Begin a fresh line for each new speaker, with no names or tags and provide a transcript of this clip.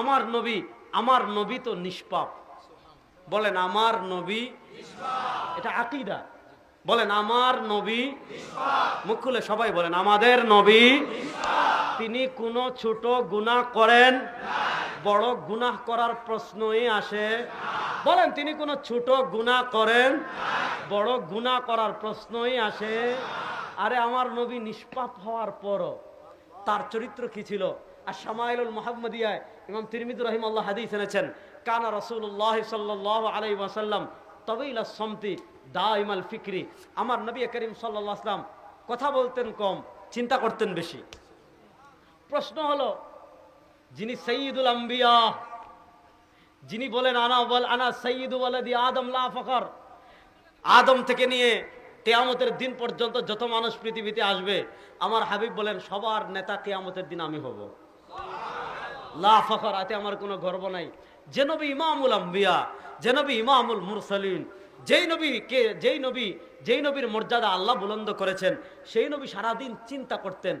আমার নবী আমার নবী তো নিষ্পাপ। বলেন, আমার নবী এটা আকিদা। বলেন, আমার নবী মুখ খুলে সবাই বলেন, আমাদের নবী তিনি কোনো ছোট গুনাহ করেন বড় গুনাহ করার প্রশ্নই আসে বলেন, তিনি কোনো ছোট গুনাহ করেন বড় গুনাহ করার প্রশ্নই আসে আরে, আমার নবী নিষ্পাপ হওয়ার পরও তার চরিত্র কি ছিল? আর শামাইলুল মোহাম্মদিয়ায় ইমাম রহিম আল্লাহ হাদিস এনেছেন, কানা রসুল্লাহ সাল্লাহ আলাই ওয়াসাল্লাম তবেইলা সমতি দা ইমাল ফিকরি। আমার নবী করিম সাল্লাহ আসলাম কথা বলতেন কম, চিন্তা করতেন বেশি। প্রশ্ন হলো, যিনি সঈদুল আম্বিয়া, যিনি বলেন, আনা বল আনা সঈদ ওয়ালাদি আদম লা ফখর। আদম থেকে নিয়ে কেয়ামতের দিন পর্যন্ত যত মানুষ পৃথিবীতে আসবে, আমার হাবিব বলেন, সবার নেতা কেয়ামতের দিন আমি হব। লা ফখর, আতে আমার কোনো গর্ব নাই। যে নবী ইমামুল আম্বিয়া, যে নবী ইমামুল মুরসালিন, যেই নবী কে, যেই নবী, যেই নবীর মর্যাদা আল্লাহ বুলন্দ করেছেন, সেই নবী সারাদিন চিন্তা করতেন